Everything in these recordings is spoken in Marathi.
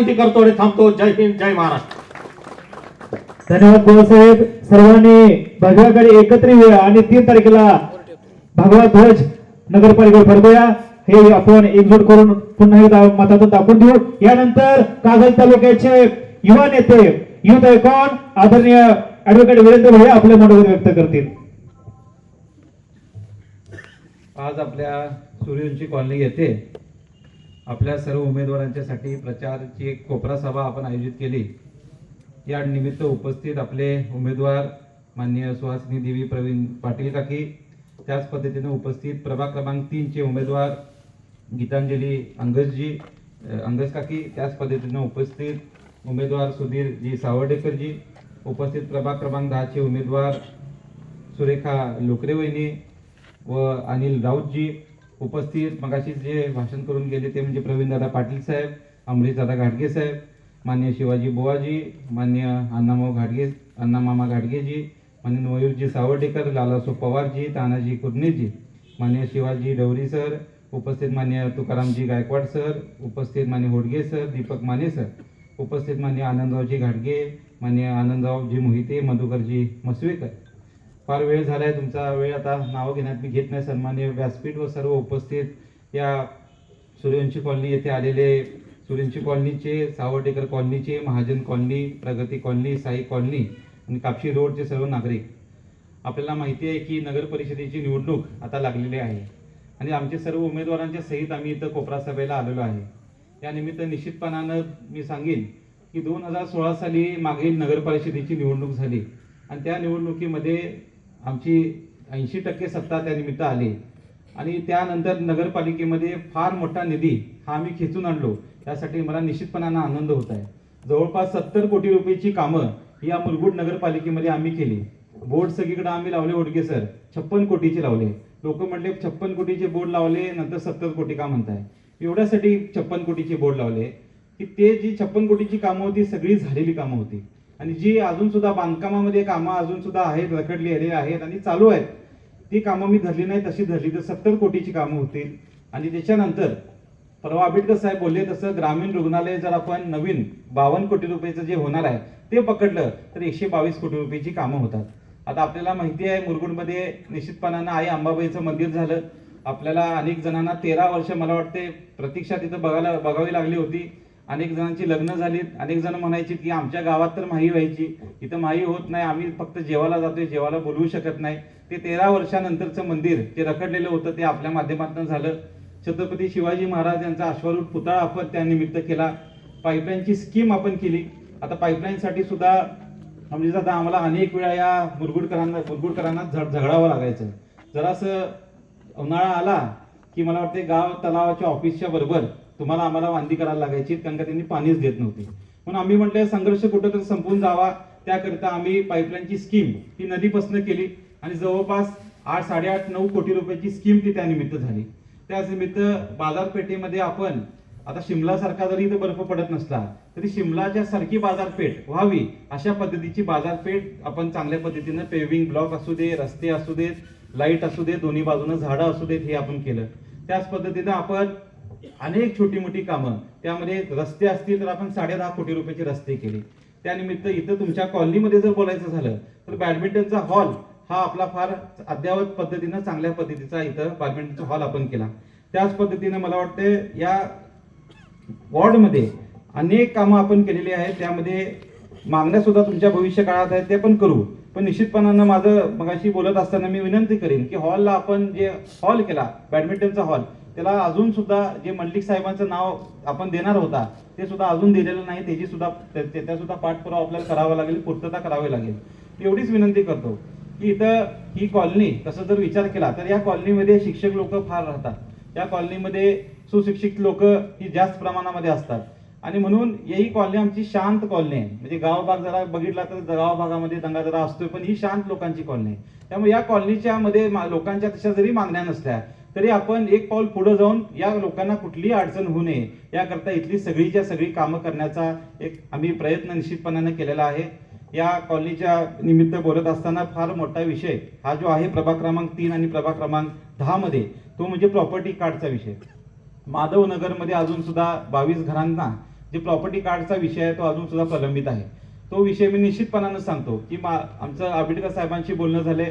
विनंती करतो आणि थांबतो. जय हिंद जय महाराष्ट्र. धन्यवाद भाऊसाहेब सर्वांनी भगव्याकडे एकत्र येऊया आणि तीन तारखेला भगवा ध्वज नगरपालिकेवर फडकूया हे आपण एकजूट करून पुन्हा एकदा मतातून दाखवून देऊ. यानंतर कागल तालुक्याचे युवा नेते युथ आयकॉन आदरणीय ऍडव्होकेट वीरेंद्र भैया आपले मनोगत व्यक्त करतील. आज आपल्या सूर्यवंशी कॉलनी येथे आपल्या सर्व उमेदवारांच्यासाठी प्रचारची एक कोपरा सभा आपण आयोजित केली. या निमित्त उपस्थित आपले उमेदवार माननीय सुहासिनी देवी प्रवीण पाटील काकी त्याच पद्धतीनं उपस्थित प्रभाग क्रमांक तीनचे उमेदवार गीतांजली अंगसजी अंगस काकी त्याच पद्धतीनं उपस्थित उमेदवार सुधीरजी सावर्डेकरजी उपस्थित प्रभाग क्रमांक दहाचे उमेदवार सुरेखा लोकरे वहिनी व अनिल राऊतजी उपस्थित मगाशी जे भाषण करून गेले ते म्हणजे प्रवीणदादा पाटील साहेब अमरीशदादा घाटगे साहेब मान्य शिवाजी बुवाजी मान्य अण्णाभाऊ घाटगे अण्णामामा घाटगेजी मान्य मयूरजी सावर्डेकर लालासो पवारजी तानाजी कुर्णेजी मान्य शिवाजी डवरी सर उपस्थित मान्य तुकारामजी गायकवाड सर उपस्थित मान्य होडगे सर दीपक माने सर उपस्थित मान्य आनंदरावजी घाटगे मान्य आनंदरावजी मोहिते मधुकरजी मसवेकर फार वेळ झालाय तुमचा वेळ आता नावं घेण्यात मी घेत नाही. सन्मान्य व्यासपीठ व सर्व उपस्थित या सूर्यवंशी कॉलनी येथे आलेले सूर्यवंशी कॉलनीचे Savardekar कॉलनीचे Mahajan colony Pragati colony Sai colony आणि कापशी रोडचे सर्व नागरिक. आपल्याला माहिती आहे की नगर परिषदेची निवडणूक आता लागलेली आहे आणि आमचे सर्व उमेदवारांच्या सहित आम्ही इथं कोपरा सभेला आलेलो आहे. यानिमित्त निश्चितपणानं मी सांगेन की दोन हजार सोळा साली मागील नगर परिषदेची निवडणूक झाली आणि त्या निवडणुकीमध्ये आमची ऐंशी टक्के सत्ता त्यानिमित्त आली. आणि त्यानंतर नगरपालिकेमध्ये फार मोठा निधी हा आम्ही खेचून आणलो. त्यासाठी मला निश्चितपणानं आनंद होत आहे. जवळपास सत्तर कोटी रुपयेची कामं ही या मुलगुड नगरपालिकेमध्ये आम्ही केली. बोर्ड सगळीकडे आम्ही लावले ओडके सर. छप्पन कोटीचे लावले. लोक म्हटले छप्पन कोटीचे बोर्ड लावले नंतर सत्तर कोटी का म्हणताय? एवढ्यासाठी छप्पन कोटीचे बोर्ड लावले. की ते जी छप्पन कोटीची कामं होती सगळी झालेली कामं होती. आणि जी अजून सुद्धा बांधकामामध्ये कामं अजून सुद्धा आहेत रखडलेली आहेत आणि चालू आहेत ती कामं मी धरली नाही तशी धरली तर सत्तर कोटीची कामं होतील. आणि त्याच्यानंतर परवा आंबेडकर साहेब बोलले तसं ग्रामीण रुग्णालय जर आपण नवीन बावन्न कोटी रुपयाचं जे होणार आहे ते पकडलं तर एकशे बावीस कोटी रुपयाची कामं होतात. आता आपल्याला माहिती आहे मुरगुडमध्ये निश्चितपणानं आई अंबाबाईचं मंदिर झालं. आपल्याला अनेक जणांना तेरा वर्ष मला वाटते प्रतीक्षा तिथं बघायला बघावी लागली होती. अनेक जणांची लग्न झालीत. अनेक जण म्हणायची की आमच्या गावात तर माही व्हायची. इथं माही होत नाही. आम्ही फक्त जेवाला जातोय. जेवाला बोलवू शकत नाही. ते तेरा वर्षानंतरचं मंदिर जे रखडलेलं होतं ते आपल्या माध्यमातून झालं. छत्रपती शिवाजी महाराज यांचा अश्वारूढ पुतळा आपण त्यानिमित्त केला. पाईपलाईनची स्कीम आपण केली. आता पाईपलाईनसाठी सुद्धा म्हणजे आता आम्हाला अनेक वेळा या मुरगुडकरांना मुरगुडकरांना झड झगडावं लागायचं. जरासं उन्हाळा आला की मला वाटते गाव तलावाच्या ऑफिसच्या बरोबर तुम्हाला आम्हाला वांदी करायला लागायची कारण का त्यांनी पाणीच देत नव्हते. म्हणून आम्ही म्हटलं संघर्ष कुठंतरी संपून जावा. त्याकरिता आम्ही पाईपलाईनची स्कीम ही नदीपासून केली. आणि जवळपास आठ साडेआठ नऊ कोटी रुपयाची स्कीम ती त्यानिमित्त झाली. त्याच निमित्त बाजारपेठेमध्ये आपण आता शिमलासारखा जरी इथं बर्फ पडत नसला तरी शिमलाच्या सारखी बाजारपेठ व्हावी अशा पद्धतीची बाजारपेठ आपण चांगल्या पद्धतीनं पेविंग ब्लॉक असू दे रस्ते असू देत लाइट असू दे दोन्ही बाजूनं झाडं असू देत हे आपण केलं. त्याच पद्धतीनं आपण अनेक छोटी मोठी कामं. त्यामध्ये रस्ते असतील तर आपण साडे दहा कोटी रुपयाचे रस्ते केले. त्यानिमित्त इथं तुमच्या कॉलनीमध्ये जर बोलायचं झालं तर बॅडमिंटनचा हॉल हा आपला फार अद्ययावत पद्धतीनं चांगल्या पद्धतीचा इथं बॅडमिंटनचा हॉल आपण केला. त्याच पद्धतीनं मला वाटते या वॉर्डमध्ये अनेक कामं आपण केलेली आहेत. त्यामध्ये मागण्या सुद्धा तुमच्या भविष्य काळात आहेत ते पण करू. पण निश्चितपणानं माझं मगाशी बोलत असताना मी विनंती करेन की हॉलला आपण जे हॉल केला बॅडमिंटनचा हॉल त्याला अजून सुद्धा जे मल्लिक साहेबांचं नाव आपण देणार होता ते सुद्धा अजून दिलेलं नाही. त्याची सुद्धा त्या- त्याचा सुद्धा पाठपुरावा आपल्याला करावा लागेल पूर्तता करावी लागेल. एवढीच विनंती करतो की इथं ही कॉलनी तसं जर विचार केला तर या कॉलनीमध्ये शिक्षक लोक फार राहतात. या कॉलनीमध्ये सुशिक्षित लोक ही जास्त प्रमाणामध्ये असतात. आणि म्हणून ही कॉलनी आमची शांत कॉलनी आहे. म्हणजे गाव भाग जरा बघितला तर गाव भागामध्ये दंगा जरा असतोय पण ही शांत लोकांची कॉलनी आहे. त्यामुळे या कॉलनीच्या मध्ये मा- लोकांच्या तशा जरी मागण्या नसल्या तरी आपण एक पाऊल पुढे जाऊन या लोकांना कुठलीही अडचण होऊ नये. याकरता इथली सगळीच्या सगळी कामं करण्याचा एक आम्ही प्रयत्न निश्चितपणाने केलेला आहे. या कॉलनीच्या निमित्त बोलत असताना फार मोठा विषय हा जो आहे प्रभाग क्रमांक तीन आणि प्रभाग क्रमांक दहामध्ये तो म्हणजे प्रॉपर्टी कार्डचा विषय. माधवनगरमध्ये अजूनसुद्धा बावीस घरांना जे प्रॉपर्टी कार्डचा विषय आहे तो अजूनसुद्धा प्रलंबित आहे. तो विषय मी निश्चितपणानं सांगतो की मा आमचं आंबेडकर साहेबांशी बोलणं झालंय.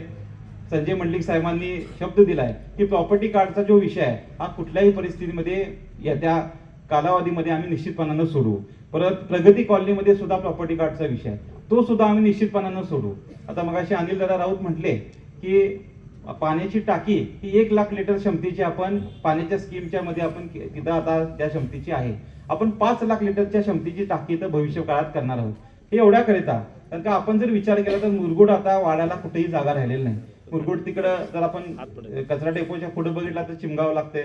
संजय मंडलिक साहेबांनी शब्द दिलाय की प्रॉपर्टी कार्डचा जो विषय आहे हा कुठल्याही परिस्थितीमध्ये येत्या कालावधीमध्ये आम्ही निश्चितपणानं सोडू. परत प्रगती कॉलनीमध्ये सुद्धा प्रॉपर्टी कार्डचा विषय आहे. तो सुद्धा आम्ही निश्चितपणानं सोडू. आता मगाशी अनिल दादा राऊत म्हटले की पाण्याची टाकी ही एक लाख लिटर क्षमतेची आपण पाण्याच्या स्कीमच्या मध्ये आपण तिथं आता त्या क्षमतेची आहे. आपण पाच लाख लिटरच्या क्षमतेची टाकी तर भविष्य काळात करणार आहोत. हे एवढ्याकरिता. कारण का आपण जर विचार केला तर मुरगुड आता वाढायला कुठेही जागा राहिलेली नाही. मुरगुड तिकडं जर आपण कचरा डेपोच्या पुढे बघितला तर चिमगाव लागते.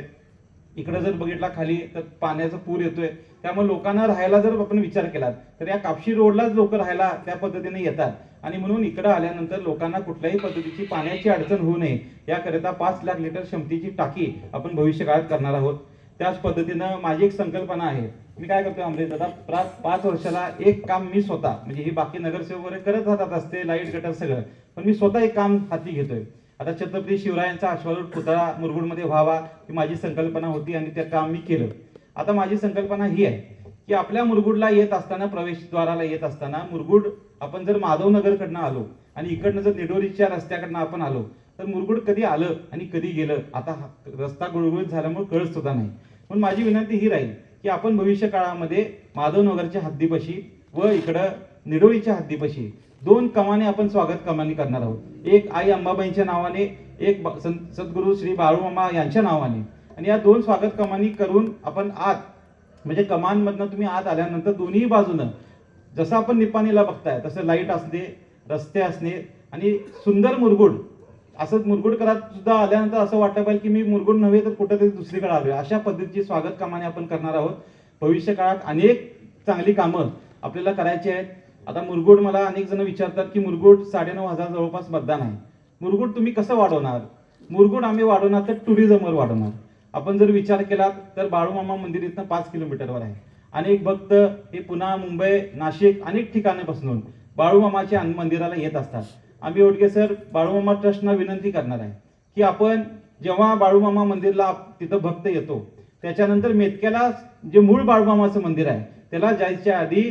इकडे जर बघितला खाली तर पाण्याचा पूर येतोय. त्यामुळे लोकांना राहायला जर आपण विचार केला तर या कापशी रोडलाच लोक राहायला त्या पद्धतीने येतात. आणि म्हणून इकडे आल्यानंतर लोकांना कुठल्याही पद्धतीची पाण्याची अडचण होऊ नये. याकरिता पाच लाख लिटर क्षमतेची टाकी आपण भविष्य काळात करणार आहोत. त्याच पद्धतीनं माझी एक संकल्पना आहे. मी काय करतो अमृत दादा प्रा- पाच वर्षाला एक काम मी स्वतः म्हणजे ही बाकी नगरसेवक वगैरे करत राहतात असते लाइट गटर सगळं पण मी स्वतः एक काम हाती घेतोय. आता छत्रपती शिवरायांचा अश्वारूढ पुतळा मुरगुडमध्ये व्हावा ही माझी संकल्पना होती आणि ते काम मी केलं. आता माझी संकल्पना ही आहे की आपल्या मुरगुडला येत असताना प्रवेशद्वाराला येत असताना मुरगुड आपण जर माधवनगरकडनं आलो आणि इकडनं जर निडोरीच्या रस्त्याकडनं आपण आलो तर मुरगुड कधी आलं आणि कधी गेलं आता हा रस्ता गुळगुळीत झाल्यामुळे कळत सुद्धा नाही. म्हणून माझी विनंती ही राहील की आपण भविष्य काळामध्ये माधवनगरच्या हद्दीपाशी व इकडं निडोळीच्या हद्दीपाशी दोन कमाने आपण स्वागत कमानी करणार आहोत. एक आई अंबाबाईंच्या नावाने एक ब- सं- सद्गुरू श्री बाळूमामा यांच्या नावाने. आणि या दोन स्वागत कमानी करून आपण आत म्हणजे कमानमधनं तुम्ही आत आल्यानंतर दोन्ही बाजूनं जसं आपण निपाणीला बघताय तसं लाइट असणे रस्ते असणे आणि सुंदर मुरगुड असंच मुरगुडकरात सुद्धा आल्यानंतर असं वाटलं पाहिजे की मी मुरगुड नव्हे तर कुठेतरी दुसरीकडे आलोय. अशा पद्धतीची स्वागत कामाने आपण करणार आहोत. भविष्य काळात अनेक चांगली कामं आपल्याला करायची आहेत. आता मुरगुड मला अनेक जण विचारतात की मुरगुड साडेनऊ हजार जवळपास मतदान आहे. मुरगुड तुम्ही कसं वाढवणार? मुरगुड आम्ही वाढवणार तर टुरिझमवर वाढवणार. आपण जर विचार केला तर बाळूमामा मंदिर इथनं पाच किलोमीटरवर आहे. अनेक भक्त हे पुन्हा मुंबई नाशिक अनेक ठिकाणापासून बाळूमामाच्या मंदिराला येत असतात. आम्ही ओडके सर. बाळूमामा ट्रस्टना विनंती करणार आहे की आपण जेव्हा बाळूमामा मंदिरला तिथं भक्त येतो त्याच्यानंतर मेतक्याला जे मूळ बाळूमामाचं मंदिर आहे त्याला जायच्या आधी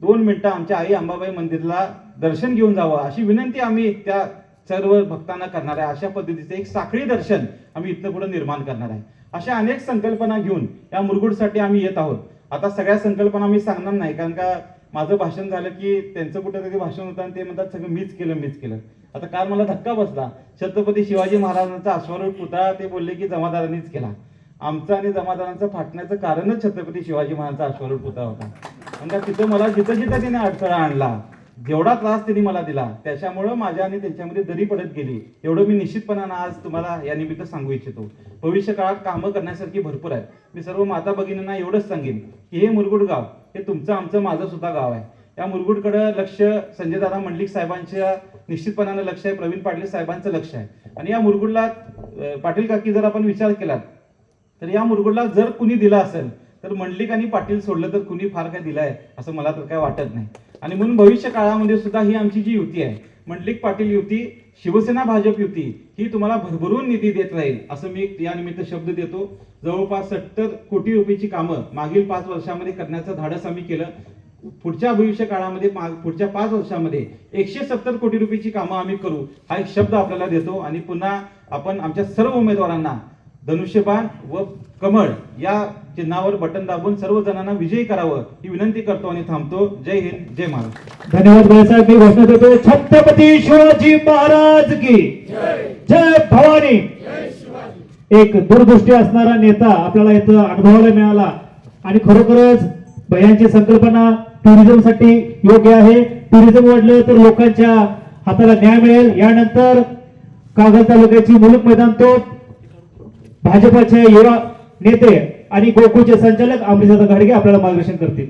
दोन मिनटं आमच्या आई अंबाबाई मंदिरला दर्शन घेऊन जावं अशी विनंती आम्ही त्या सर्व भक्तांना करणार आहे. अशा पद्धतीचे एक साखळी दर्शन आम्ही इथं पुढे निर्माण करणार आहे. अशा अनेक संकल्पना घेऊन या मुरगुडसाठी आम्ही येत आहोत. आता सगळ्या संकल्पना मी सांगणार नाही कारण का माझं भाषण झालं की त्यांचं कुठेतरी भाषण होतं आणि ते म्हणतात सगळं मीच केलं मीच केलं. आता काल मला धक्का बसला. छत्रपती शिवाजी महाराजांचा अश्वारूढ पुतळा ते बोलले की जमादारांनीच केला. आमचं आणि जमादारांचं फाटण्याचं कारणच छत्रपती शिवाजी महाराजांचा अश्वारूढ पुतळा होता. म्हणजे तिथं मला जिथं जिथं त्याने अडथळा आणला जेवढा त्रास त्यांनी मला दिला त्याच्यामुळं माझ्या आणि त्यांच्यामध्ये दरी पडत गेली. एवढं मी निश्चितपणानं आज तुम्हाला या निमित्त सांगू इच्छितो. भविष्य काळात कामं करण्यासारखी भरपूर आहेत. मी सर्व माता भगिनींना एवढंच सांगेन की हे मुरगुड गाव हे तुमचं आमचं माझं सुद्धा गाव आहे. या मुरगुडकडं लक्ष संजय दादा मंडलिक साहेबांच्या निश्चितपणानं लक्ष आहे प्रवीण पाटील साहेबांचं लक्ष आहे. आणि या मुरगुडला पाटील काकी जर आपण विचार केला तर या मुरगुडला जर कुणी दिला असेल तर मंडलिक आणि पाटील सोडलं तर कुणी फार काय दिलंय असं मला तर काय वाटत नाही. आणि म्हणून भविष्य काळामध्ये सुद्धा ही आमची जी युती आहे मंडलिक पाटील युती शिवसेना भाजप युती ही तुम्हाला भरभरून निधी देत राहील असं मी या निमित्त शब्द देतो. जवळपास सत्तर कोटी रुपयेची कामं मागील पाच वर्षामध्ये करण्याचं धाडस आम्ही केलं. पुढच्या भविष्य काळामध्ये पुढच्या पाच वर्षामध्ये एकशे सत्तर कोटी रुपयेची कामं आम्ही करू हा एक शब्द आपल्याला देतो. आणि पुन्हा आपण आमच्या सर्व उमेदवारांना धनुष्यबाण व कमळ या चिन्हावर बटन दाबून सर्व जणांना विजयी करावं ही विनंती करतो आणि थांबतो. जय हिंद जय महाराष्ट्र. धन्यवाद बाळासाहेब. मी घोषणा देतो छत्रपती शिवाजी महाराज की. जय भवानी. एक दूरदृष्टी असणारा नेता आपल्याला इथं अनुभवायला मिळाला. आणि खरोखरच भयांची संकल्पना टुरिझमसाठी योग्य आहे. टुरिझम वाढलं तर लोकांच्या हाताला न्याय मिळेल. यानंतर कागल तालुक्याची मुलुक मैदान तो भाजपाचे युवा नेते आणि गोकुळचे संचालक अमृतदादा घाडगे आपल्याला मार्गदर्शन करतील.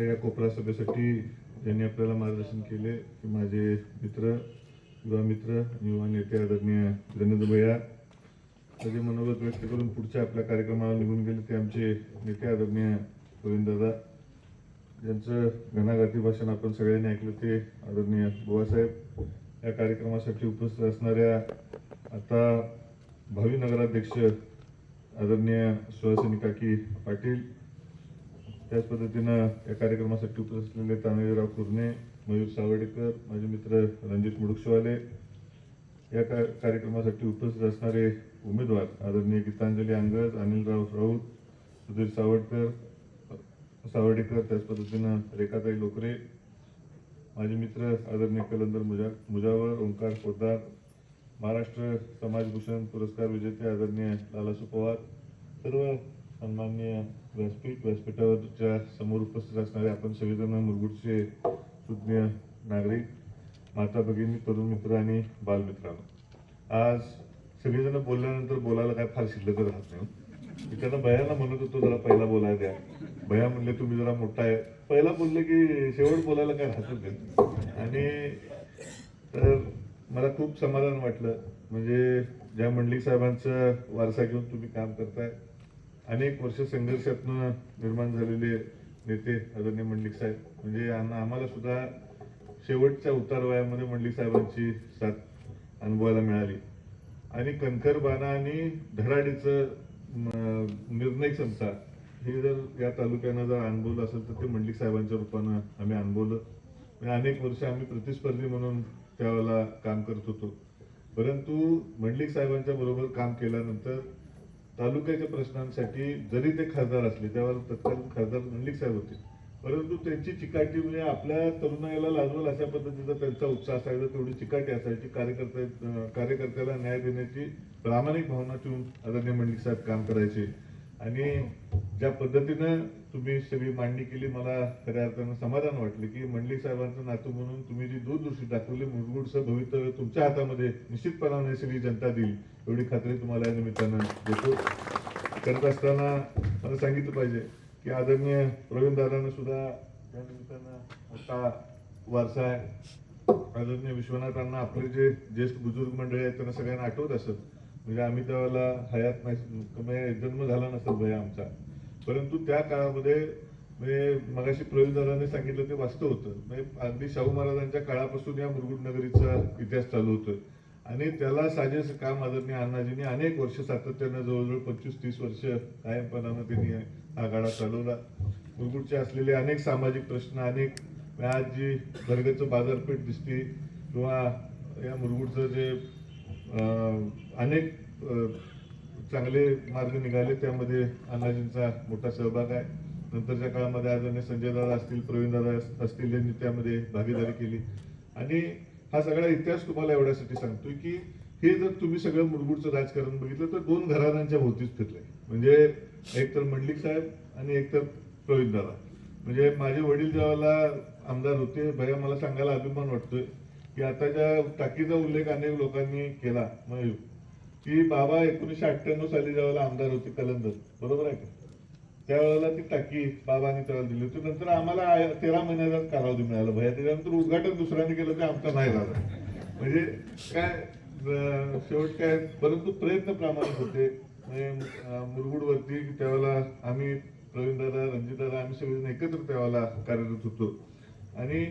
या कोपरा सभेसाठी ज्यांनी आपल्याला मार्गदर्शन केले की माझे मित्र युवा मित्र युवा नेते आदरणीय धनेंद्र भैया. त्याचे मनोगत व्यक्त करून पुढच्या आपल्या कार्यक्रमाला निघून गेले ते आमचे नेते आदरणीय गोविंददादा ज्यांचं घणाघाती भाषण आपण सगळ्यांनी ऐकलं ते आदरणीय बुवासाहेब. या कार्यक्रमासाठी उपस्थित असणाऱ्या आता भावी नगराध्यक्ष आदरणीय सुहासिनी काकी पाटील त्याच पद्धतीनं या कार्यक्रमासाठी उपस्थित असलेले तानाजीराव कुरणे मयूर सावडेकर माझे मित्र रणजित मुडुक्षवाले या का- कार्यक्रमासाठी उपस्थित असणारे उमेदवार आदरणीय गीतांजली अंगज अनिलराव राऊत सुधीर सावडकर सावर्डेकर त्याच पद्धतीनं रेखाताई लोकरे माझे मित्र आदरणीय कलंदर मुजा मुजावर ओंकार पोदार महाराष्ट्र समाजभूषण पुरस्कार विजेते आदरणीय लालासू पवार. सर्व सन्माननीय व्यासपीठ व्यासपीठावरच्या समोर उपस्थित असणारे आपण सगळेजण मुरगुडचे सुज्ञ नागरिक माता भगिनी तरुण मित्र आणि बालमित्रांनो. आज सगळेजण बोलल्यानंतर बोलायला काय फार शिल्लक राहत नाही हो. त्यांना भयाला म्हणत होतो जरा पहिला बोलायला द्या. भया म्हणले तुम्ही जरा मोठा आहे. पहिला बोलले की शेवट बोलायला काय राहत नाही. आणि तर मला खूप समाधान वाटलं. म्हणजे ज्या मंडलिक साहेबांचं वारसा घेऊन तुम्ही काम करताय अनेक वर्ष संघर्षातनं निर्माण झालेले नेते आदरणीय मंडलिक साहेब. म्हणजे आम्हाला सुद्धा शेवटच्या उतार वयामध्ये मंडलिक साहेबांची साथ अनुभवायला मिळाली. आणि कणखर आणि धडाडीचं म, निर्णय क्षमता हे जर या तालुक्यानं जर अनुभवलं असेल तर ते मंडलिक साहेबांच्या रूपानं आम्ही अनुभवलं. म्हणजे अनेक वर्ष आम्ही प्रतिस्पर्धी म्हणून त्यावेळेला काम करत होतो. परंतु मंडलिक साहेबांच्या बरोबर काम केल्यानंतर तालुक्याच्या प्रश्नांसाठी जरी ते खासदार असले त्यावेळेला तत्कालीन खासदार मंडलिक साहेब होते. परंतु त्यांची चिकाटी म्हणजे आपल्या तरुणाईला लागवल अशा पद्धतीचा त्यांचा उत्साह असायचा तेवढी चिकाटी असायची. कार्यकर्ते कार्यकर्त्याला न्याय देण्याची प्रामाणिक भावना ठेवून आदरणीय मंडलिक साहेब काम करायचे. आणि ज्या पद्धतीनं तुम्ही सगळी मांडणी केली मला खऱ्या अर्थानं समाधान वाटले की मंडलिक साहेबांचं नातू म्हणून तुम्ही जी दूरदृष्टी दाखवली मुरगुडचं भवितव्य तुमच्या हातामध्ये निश्चितपणाने सगळी जनता देईल एवढी खात्री तुम्हाला या निमित्तानं देतो. करत असताना मला सांगितलं पाहिजे की आदरणीय प्रवीण दादानं सुद्धा या निमित्तानं मोठा वारसा आहे. आदरणीय विश्वनाथांना आपले जे ज्येष्ठ बुजुर्ग मंडळी आहेत त्यांना सगळ्यांना आठवत असत. म्हणजे आम्ही त्यावेळेला हयात नाही म्हणजे जन्म झाला नसत भया आमचा. परंतु त्या काळामध्ये म्हणजे मगाशी प्रवीण दादाने सांगितलं ते वास्तव होतं. म्हणजे अगदी शाहू महाराजांच्या काळापासून या मुरगुड नगरीचा इतिहास चालू होतोय. आणि त्याला साजेस काम आदरणीय अण्णाजींनी अनेक वर्ष सातत्यानं जवळजवळ पंचवीस तीस वर्ष कायमपणानं त्यांनी हा गाडा चालवला. मुरगुडचे असलेले अनेक सामाजिक प्रश्न अनेक आज जी घरगचं बाजारपेठ दिसते किंवा या मुरगुडचं जे अनेक चांगले मार्ग निघाले त्यामध्ये अण्णाजींचा मोठा सहभाग आहे. नंतरच्या काळामध्ये आदरणीय संजय दादा असतील प्रवीण दादा असतील यांनी त्यामध्ये भागीदारी केली. आणि हा सगळा इतिहास तुम्हाला एवढ्यासाठी सांगतोय की हे जर तुम्ही सगळं मुरगुडचं राजकारण बघितलं तर दोन घराण्यांच्या भोवतीच फिरलंय. म्हणजे एक तर मंडलिक साहेब आणि एक तर प्रवीण दादा. म्हणजे माझे वडील ज्यावेळेला आमदार होते भैया मला सांगायला अभिमान वाटतोय की आताच्या टाकीचा उल्लेख अनेक लोकांनी केला मग की बाबा एकोणीशे अठ्ठ्याण्णव साली ज्यावेळेला आमदार होते कलंदर बरोबर आहे का? त्यावेळेला ती टाकी बाबांनी त्यावेळेला दिली होती. नंतर आम्हाला तेरा महिन्याचा कालावधी मिळाला. भया त्याच्यानंतर उद्घाटन दुसऱ्याने केलं ते आमचं नाही झालं. म्हणजे काय शेवट काय परंतु प्रयत्न प्रामाणिक होते. म्हणजे मुरगुडवरती त्यावेळेला आम्ही प्रवीणदादा रणजितदादा आम्ही सगळेजण एकत्र त्यावेळेला कार्यरत होतो. आणि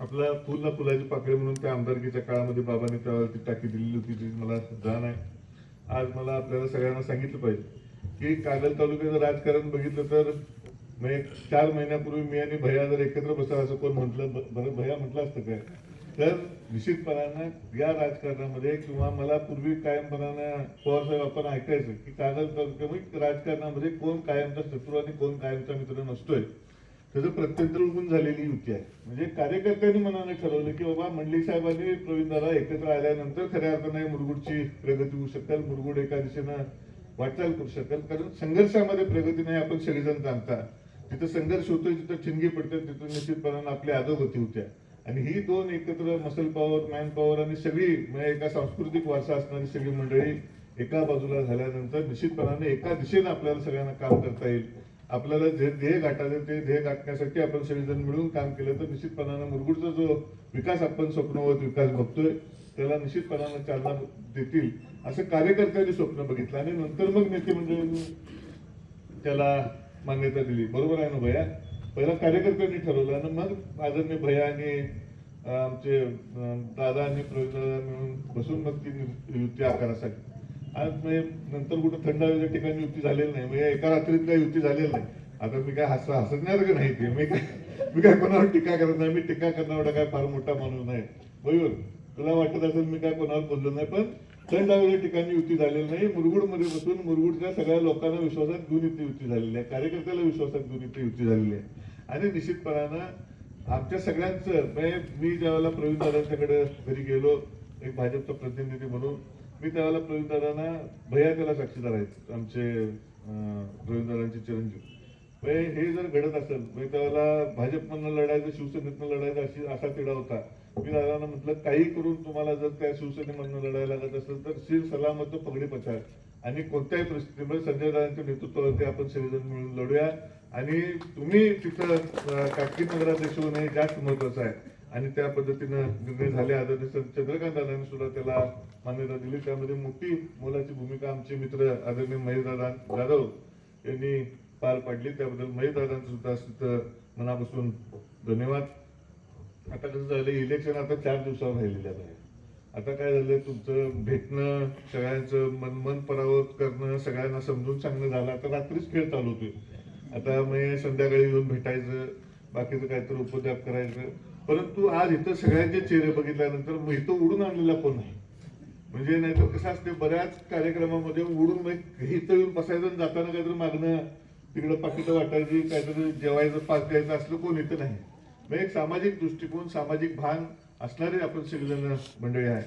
आपला फुल ना फुलाची पाकळी म्हणून त्या आमदारकीच्या काळामध्ये बाबांनी त्यावेळेला ती टाकी दिलेली होती जी मला जाण आहे आज मला आपल्याला सगळ्यांना सांगितलं पाहिजे की कागल तालुक्याचं राजकारण बघितलं तर म्हणजे चार महिन्यापूर्वी मी आणि भैया जर एकत्र बसा असं कोण म्हटलं ब- बरं भैया म्हटलं असतं काय? तर निश्चितपणानं या राजकारणामध्ये किंवा मला पूर्वी कायमपणानं पवारसाहेब आपण ऐकायचं की कागल तालुक्यामध्ये राजकारणामध्ये कोण कायमचा शत्रू आणि कोण कायमचा मित्र नसतोय. त्याचं प्रत्यंतर उघडून झालेली युती आहे. म्हणजे कार्यकर्त्यांनी मनाने ठरवलं की बाबा मंडलिक साहेबांनी प्रवीण दादा एकत्र आल्यानंतर खऱ्या अर्थाने मुरगुडची प्रगती होऊ शकेल मुरगुड एका दिशेनं वाटचाल करू शकेल. कारण संघर्षामध्ये प्रगती नाही आपण सगळेजण जाणता. जिथं संघर्ष होतोय जिथं ठिणगी पडते तिथं निश्चितपणानं आपली अधोगती होत्या. आणि ही दोन एकत्र मसल पॉवर मॅन पॉवर आणि सगळी म्हणजे एका सांस्कृतिक वारसा असणारी सगळी मंडळी एका बाजूला झाल्यानंतर निश्चितपणाने एका दिशेनं आपल्याला सगळ्यांना काम करता येईल. आपल्याला जे ध्येय गाठायचं ते ध्येय गाठण्यासाठी आपण सगळेजण मिळून काम केलं तर निश्चितपणानं मुरगुडचा जो विकास आपण स्वप्नवत विकास बघतोय त्याला निश्चितपणानं चालना देतील असं कार्यकर्त्यांनी स्वप्न बघितलं. आणि नंतर मग नेते मंडळींनी त्याला मान्यता दिली. बरोबर आहे ना भैया? पहिला कार्यकर्त्यांनी ठरवलं आणि मग आदरणीय भैया आणि आमचे दादा आणि प्रयोजन मिळून बसून मग ती युती आकारासाठी आज म्हणजे नंतर कुठं थंड हवेच्या ठिकाणी युती झालेली नाही. म्हणजे एका रात्रीत युती झालेली नाही. आता मी काय हस हसणार का नाही ते. मी काय मी काय कोणावर टीका करत नाही. मी टीका करणार काय फार मोठा माणूस नाही. बरोबर? तुला वाटत असेल मी काय कोणावर बोललो नाही पण थंड हवेच्या ठिकाणी युती झालेली नाही. मुरगुडमध्ये बसून मुरगुडच्या सगळ्या लोकांना विश्वासात घेऊन इथे युती झालेली आहे. कार्यकर्त्याला विश्वासात घेऊन इथे युती झालेली आहे. आणि निश्चितपणानं आमच्या सगळ्यांचं म्हणजे मी ज्यावेळेला प्रवीण दादांच्याकडे घरी गेलो एक भाजपचा प्रतिनिधी म्हणून मी त्यावेळेला प्रवीण दादांना भैया त्याला साक्षीदार आहेत आमचे अं, प्रवीण दादांचे चिरंजीव. हे जर घडत असेल म्हणजे त्यावेळेला भाजपमधनं लढायचं शिवसेनेतनं लढायचं अशी असा तिढा होता. मी दादांना म्हटलं काही करून तुम्हाला जर त्या शिवसेनेमधनं लढायला लागत असेल तर शिर सलामत तो पगडी पछाड आणि कोणत्याही परिस्थितीमध्ये संजय दादांच्या नेतृत्वावरती आपण सगळेजण मिळून लढूया आणि तुम्ही तिथं काकी नगराध्यक्ष होणं हे जास्त महत्वाचं आहे. आणि त्या पद्धतीनं निर्णय झाले. आदरणीय सं- चंद्रकांत दादांनी सुद्धा त्याला मान्यता दिली. त्यामध्ये मोठी मोलाची भूमिका आमचे मित्र आदरणीय महेश दादा जाधव यांनी पार पाडली. त्याबद्दल महेश दादांचं सुद्धा तिथं मनापासून धन्यवाद. आता कसं झालं इलेक्शन आता चार दिवसावर राहिलेलं आहे आता काय झालं तुमचं भेटणं सगळ्यांचं मन मन परावत करणं सगळ्यांना समजून सांगणं झालं. आता रात्रीच खेळ चालू होते आता मग संध्याकाळी येऊन भेटायचं बाकीचं काहीतरी उपद्याप करायचं. परंतु आज इथं सगळ्यांचे चेहरे बघितल्यानंतर मग इथं उडून आणलेला कोण नाही म्हणजे नाही तर कसं असते बऱ्याच कार्यक्रमामध्ये उडून मग इथं येऊन बसायचं आणि जाताना काहीतरी मागणं तिकडं पाकिटं वाटायची काहीतरी जेवायचं पाच द्यायचं असलं कोण इथं नाही. मग एक सामाजिक दृष्टिकोन सामाजिक भान असणारे आपण सगळेजण मंडळी आहे.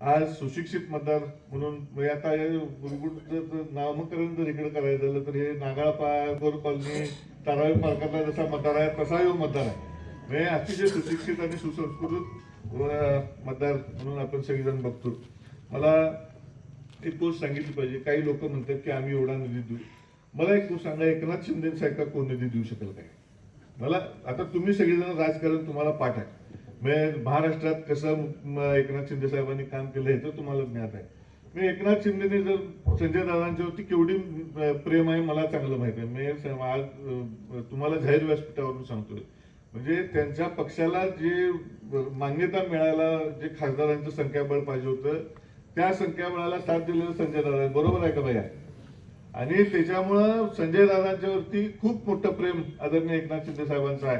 आज सुशिक्षित मतदार म्हणून आता हे जर नामकरण जर इकडे करायचं झालं तर हे नागाळ पार गोर कॉलनी तारावी पार्कातला जसा मतदार आहे तसा यो हो मतदार आहे. म्हणजे अतिशय सुशिक्षित आणि सुसंस्कृत मतदार म्हणून आपण सगळेजण बघतो. मला एक गोष्ट सांगितली पाहिजे. काही लोक म्हणतात की आम्ही एवढा निधी देऊ. मला एक गोष्ट सांगा एकनाथ शिंदेसारखा कोण निधी देऊ शकेल काय? मला आता तुम्ही सगळेजण राजकारण तुम्हाला पाठ आहे. म्हणजे महाराष्ट्रात कसं एकनाथ शिंदे साहेबांनी काम केलं हे तर तुम्हाला ज्ञात आहे. मी एकनाथ शिंदेने जर संजय दादांच्यावरती केवढी प्रेम आहे मला चांगलं माहिती आहे. मी आज तुम्हाला जाहीर व्यासपीठावरून सांगतोय. म्हणजे त्यांच्या पक्षाला जे मान्यता मिळायला जे खासदारांचं संख्याबळ पाहिजे होतं त्या संख्याबळाला साथ दिलेलं संजय दादा बरोबर आहे का भैया? आणि त्याच्यामुळं संजय दादांच्यावरती खूप मोठं प्रेम आदरणीय एकनाथ शिंदे साहेबांचं आहे.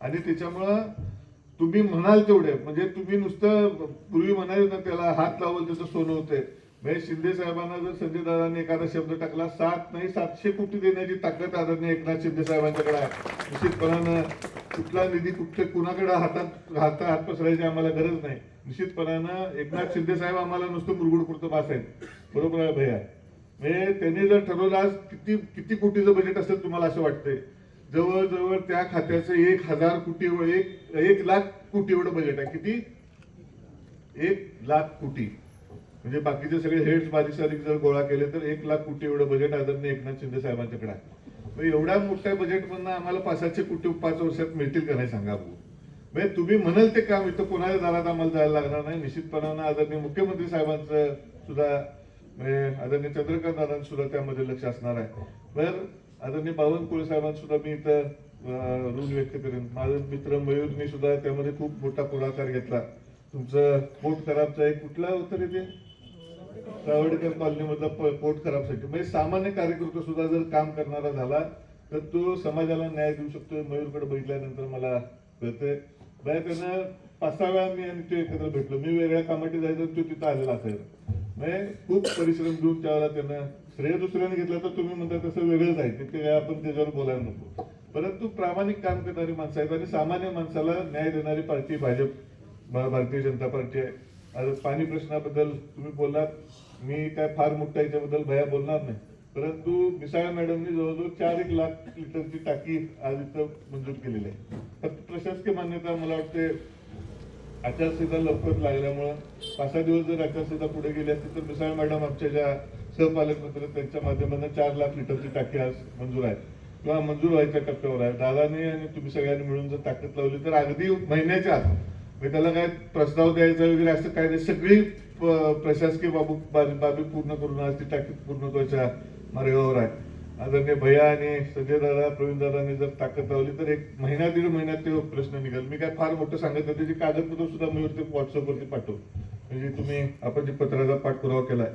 आणि त्याच्यामुळं तुम्ही म्हणाल तेवढे म्हणजे तुम्ही नुसतं पूर्वी म्हणाले ना त्याला हात लावल त्याचं सोनं होते म्हणजे शिंदे साहेबांना जर संजय दादांनी एखादा शब्द टाकला सात नाही सातशे कोटी देण्याची ताकद आदरणीय एकनाथ शिंदे साहेबांच्याकडे आहे. निश्चितपणानं कुठला निधी कुठे कुणाकडे हातात हात हात पसरायची आम्हाला गरज नाही. निश्चितपणानं एकनाथ शिंदे साहेब आम्हाला नुसतं मुरगुड पुरतं पास आहेत. बरोबर आहे भैया? म्हणजे त्यांनी जर ठरवलं आज किती किती कोटीचं बजेट असेल तुम्हाला असं वाटतंय? जवळजवळ त्या खात्याचं एक हजार कोटी एक एक लाख कोटी एवढं बजेट आहे. किती? एक लाख कोटी. म्हणजे बाकीचे सगळे हेड्स बारीक जर गोळा केले तर एक लाख कोटी एवढं बजेट आदरणीय एकनाथ शिंदे साहेबांच्याकडे आहे. एवढ्या मोठ्या बजेटमधनं आम्हाला पाच सातशे कोटी पाच वर्षात मिळतील का नाही सांगा भाऊ म्हणजे तुम्ही म्हणाल ते काम इथं कोणाच्या दारात आम्हाला जायला लागणार नाही. निश्चितपणानं आदरणीय मुख्यमंत्री साहेबांचं सुद्धा म्हणजे आदरणीय चंद्रकांत दादांचं सुद्धा त्यामध्ये लक्ष असणार आहे. तर आदरणीय बावनकुळे साहेबांचं सुद्धा मी इथं ऋण व्यक्त करेन. माझं मित्र मयूरनी सुद्धा त्यामध्ये खूप मोठा पुढाकार घेतला. तुमचं पोट खराबचं आहे कुठला होतं रे ते सावडेकर कॉलनीमधला पोट खराबसाठी म्हणजे सामान्य कार्यकर्ता सुद्धा जर काम करणारा झाला तर तो समाजाला न्याय देऊ शकतो मयूरकडे बघितल्यानंतर मला कळतंय. बाय त्यांना पाच सहा वेळा मी आणि तो एकत्र भेटलो. मी वेगळ्या कामाटी जायचं तो तिथं आलेला असायचा म्हणजे खूप परिश्रम घेऊन त्यावेळेला त्यांना श्रेय दुसऱ्याने घेतलं तर तुम्ही म्हणता तसं वेगळंच आहे. तिथे आपण त्याच्यावर बोलायला नको. परंतु प्रामाणिक काम करणारी माणसं आहेत आणि सामान्य माणसाला न्याय देणारी पार्टी भाजप भारतीय जनता पार्टी आहे. आता पाणी प्रश्नाबद्दल तुम्ही बोललात. मी काय फार मोठ्या याच्याबद्दल भया बोलणार नाही. परंतु मिसाळ मॅडमनी जवळजवळ चार एक लाख लिटरची टाकी आज इथं मंजूर केलेली आहे. फक्त प्रशासकीय मान्यता मला वाटते आचारसंहिता लवकर लागल्यामुळं पाच सहा दिवस जर आचारसंहिता पुढे गेली असती तर मिसाळ मॅडम आमच्या ज्या सहपालकमंत्री त्यांच्या माध्यमातून चार लाख लिटरची टाकी आज मंजूर आहे किंवा मंजूर व्हायच्या टप्प्यावर आहे दादाने आणि तुम्ही सगळ्यांनी मिळून जर ताकद लावली तर अगदी महिन्याच्या आत म्हणजे त्याला काय प्रस्ताव द्यायचा वगैरे असं काय नाही. सगळी प- प्रशासकीय बाबू बाबी बाबी पूर्ण करून आज ती टाकी पूर्णत्वाच्या मार्गावर आहे. आदरणीय भैया आणि संजय दादा प्रवीण दादांनी जर ताकद लावली तर एक महिना दीड महिन्यात ते प्रश्न निघेल. मी काय फार मोठं सांगत नाही त्याची कागदपत्र सुद्धा मी वरती व्हॉट्सअपवरती पाठवू म्हणजे तुम्ही आपण जे पत्राचा पाठपुरावा केलाय.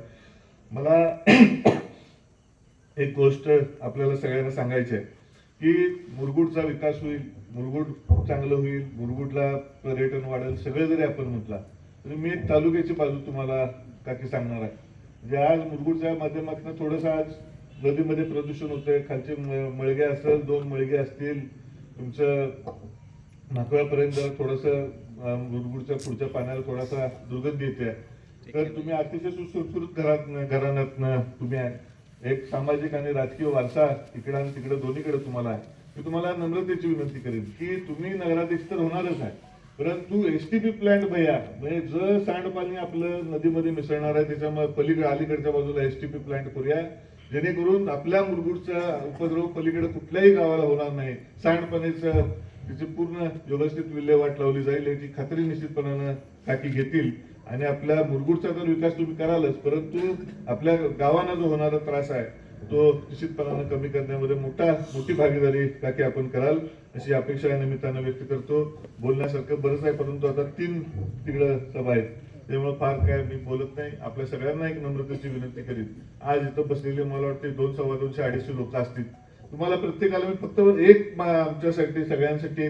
मला एक गोष्ट आपल्याला सगळ्यांना सांगायची आहे. की मुरगुडचा विकास होईल मुरगुड चांगलं होईल मुरगुडला पर्यटन वाढेल सगळं जरी आपण म्हटला तरी मी एक तालुक्याची बाजू तुम्हाला काकी सांगणार आहे म्हणजे आज मुरगुडच्या माध्यमातून थोडंसं आज नदीमध्ये प्रदूषण होतंय खालचे मळगे असेल दोन मळगे असतील तुमचं नाकव्यापर्यंत थोडस मुरगुडच्या पुढच्या पाण्याला थोडासा दुर्गंध येते तर तुम्ही अतिशय सुसंस्कृत घरात घराण्यातनं तुम्ही आहे. एक सामाजिक आणि राजकीय वारसा तिकडं आणि तिकडं दोन्हीकडे तुम्हाला आहे. मी तुम्हाला नम्रतेची विनंती करेन की तुम्ही नगराध्यक्ष तर होणारच आहे. परंतु एसटीपी प्लांट भैया म्हणजे जर सांडपाणी आपलं नदीमध्ये मिसळणार आहे त्याच्यामुळे पलीकडे अलीकडच्या बाजूला एसटीपी प्लांट करूया जेणेकरून आपल्या मुरगुडचा उपद्रव पलीकडे कुठल्याही गावाला होणार नाही. सांडपाण्याचं तिची पूर्ण व्यवस्थित विल्हेवाट लावली जाईल याची खात्री निश्चितपणानं काकी घेतील. आणि आपल्या मुरगुडचा तर विकास तुम्ही करालच परंतु आपल्या गावांना जो होणारा त्रास आहे तो निश्चितपणानं कमी करण्यामध्ये मोठा मोठी भागीदारी काकी आपण कराल अशी अपेक्षा या निमित्तानं व्यक्त करतो. बोलण्यासारखं बरंच आहे परंतु आता तीन तिकडं सभा आहेत. त्यामुळे फार काय मी बोलत नाही. आपल्या सगळ्यांना एक नम्रतेची विनंती करीत आज इथं बसलेले मला वाटते दोन सव्वा दोनशे अडीचशे लोक असतील. तुम्हाला प्रत्येकाला मी फक्त एक मा- आमच्यासाठी सगळ्यांसाठी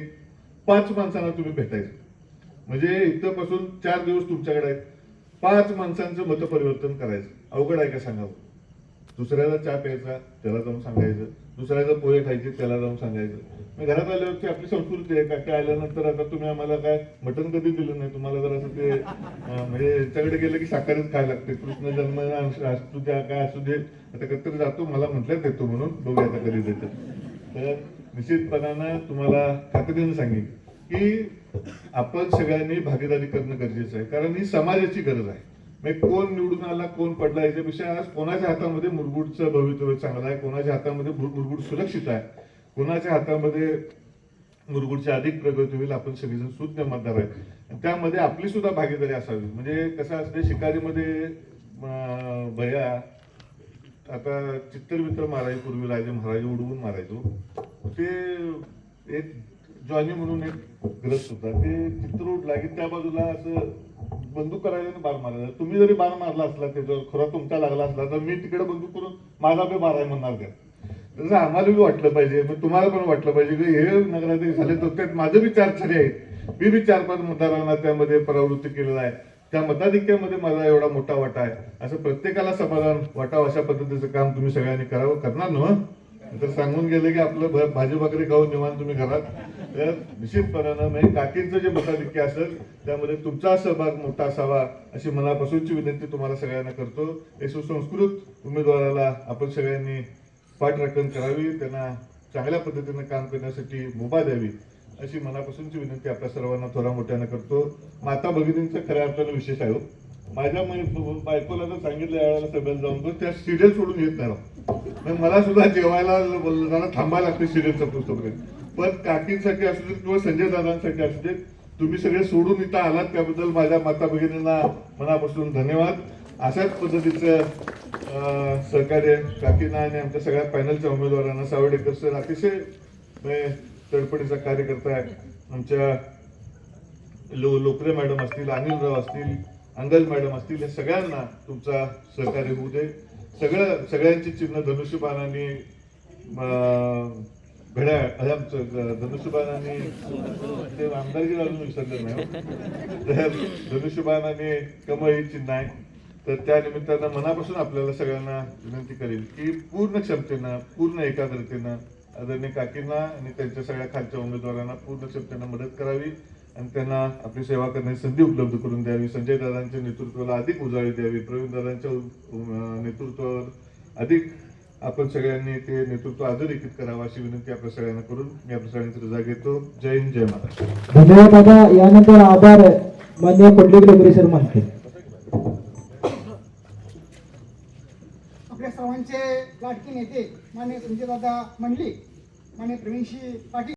पाच माणसांना तुम्ही भेटायचं. म्हणजे इथं पासून चार दिवस तुमच्याकडे आहेत. पाच माणसांचं मतपरिवर्तन करायचं. अवघड आहे का सांगावं दुसऱ्याला चहा प्यायचा त्याला जाऊन सांगायचं. दुसऱ्याचा पोहे खायचे त्याला जाऊन सांगायचं. मग घरात आल्यावरती आपली संस्कृती आहे काकी आल्यानंतर आता तुम्ही आम्हाला काय मटण कधी दिलं नाही? तुम्हाला जर असं ते म्हणजे यांच्याकडे गेलं की साखरच खायला लागते. कृष्ण जन्म असू द्या काय असू दे. आता कधीतरी जातो मला म्हटलं देतो म्हणून. बघूया आता कधी देतो. तर निश्चितपणानं तुम्हाला खात्रीनं सांगेन. की आपण सगळ्यांनी भागीदारी करणं गरजेचं आहे. कारण ही समाजाची गरज आहे. म्हणजे कोण निवडून आला कोण पडला याच्यापेक्षा आज कोणाच्या हातामध्ये मुरगुडचं भवितव्य चांगलं आहे कोणाच्या हातामध्ये मुरगुड सुरक्षित आहे कोणाच्या हातामध्ये मुरगुडची अधिक प्रगती होईल आपण सगळेजण सुज्ञ मतदार आहे. त्यामध्ये आपली सुद्धा भागीदारी असावी. म्हणजे कसं असते शिकारीमध्ये भया आता चित्तरमित्र मारायचे पूर्वी राजे महाराज उडवून मारायचो. ते एक जॉनी म्हणून एक ग्रस्त होता. ते चित्र लागेल की त्या बाजूला असं बंदूक करायला बार मारायचा तुम्ही जरी बार मारला असला त्याच्यावर खरा तुमचा लागला असला तर मी तिकडे बंदूक करून माझा बी आहे म्हणणार त्या. तसं आम्हाला बी वाटलं पाहिजे मग तुम्हाला पण वाटलं पाहिजे की हे नगराध्यक्ष झाले तर त्यात माझं बी चार छारी आहेत. मी बी चार पाच मतदारांना त्यामध्ये परावृत्ती केलेलं आहे. त्या मताधिक्यामध्ये माझा एवढा मोठा वाटा आहे. असं प्रत्येकाला समाधान वाटावं अशा पद्धतीचं काम तुम्ही सगळ्यांनी करावं. करणार ना तर सांगून गेले की आपलं भ- भाजी भाकरी खाऊन निवांत तुम्ही घरात. तर निश्चितपणानं म्हणजे काकींचं जे मताधिक्य असेल त्यामध्ये तुमचा सहभाग मोठा असावा अशी मनापासूनची विनंती तुम्हाला सगळ्यांना करतो. हे सुसंस्कृत उमेदवाराला आपण सगळ्यांनी पाठराखण करावी त्यांना चांगल्या पद्धतीने काम करण्यासाठी मुभा द्यावी अशी मनापासूनची विनंती आपल्या सर्वांना थोडा मोठ्यानं करतो. माता भगिनींचं खऱ्या अर्थानं विशेष आहे हो. माझ्या बायकोला तर सांगितलं यावेळेला सभेला जाऊन पण त्या सिरियल सोडून येत नाही मग मला सुद्धा जेवायला जरा थांबायला लागते सिरियलचं पुस्तक पण काकींसाठी असू देत किंवा संजय दादांसाठी असू देत तुम्ही सगळे सोडून इथं आलात त्याबद्दल माझ्या माता भगिनींना मनापासून धन्यवाद. अशाच पद्धतीचं सहकार्य काकींना आणि आमच्या सगळ्या पॅनलच्या उमेदवारांना सावडेकर सर अतिशय म्हणजे तडपडीचा कार्यकर्ता आहे. आमच्या लो लोकरे मॅडम असतील अनिलराव असतील अंगज मॅडम असतील या सगळ्यांना तुमचा सहकार्य होऊ दे. सगळं सगळ्यांची चिन्ह धनुष्यबाण घड्याळ आमचं ग- ते आमदारकी अजून विसरले नाही धनुष्यबाणाने तर कमळ ही चिन्ह आहे. तर त्या निमित्तानं मनापासून आपल्याला सगळ्यांना विनंती करेल की पूर्ण क्षमतेनं पूर्ण एकाग्रतेनं आदरणीय काकींना आणि त्यांच्या सगळ्या खालच्या उमेदवारांना पूर्ण क्षमतेनं मदत करावी. आणि त्यांना आपली सेवा करण्याची संधी उपलब्ध करून द्यावी. संजय दादांच्या नेतृत्वाला अधिक उजाळी द्यावी. प्रवीण दादांच्या नेतृत्वावर अधिक आपण सगळ्यांनी ते नेतृत्व अधोरेखित करावं अशी विनंती आपल्या सगळ्यांना करून मी आपल्या सगळ्यांची रजा घेतो. जय हिंद जय महाराष्ट्र. धन्यवाद दादा. यानंतर आभार मान्य डोंगरे सर म्हणते आपल्या सर्वांचे लाडके नेते मान्य संजयदादा मंडलिक मान्य प्रवीणशी पाटील.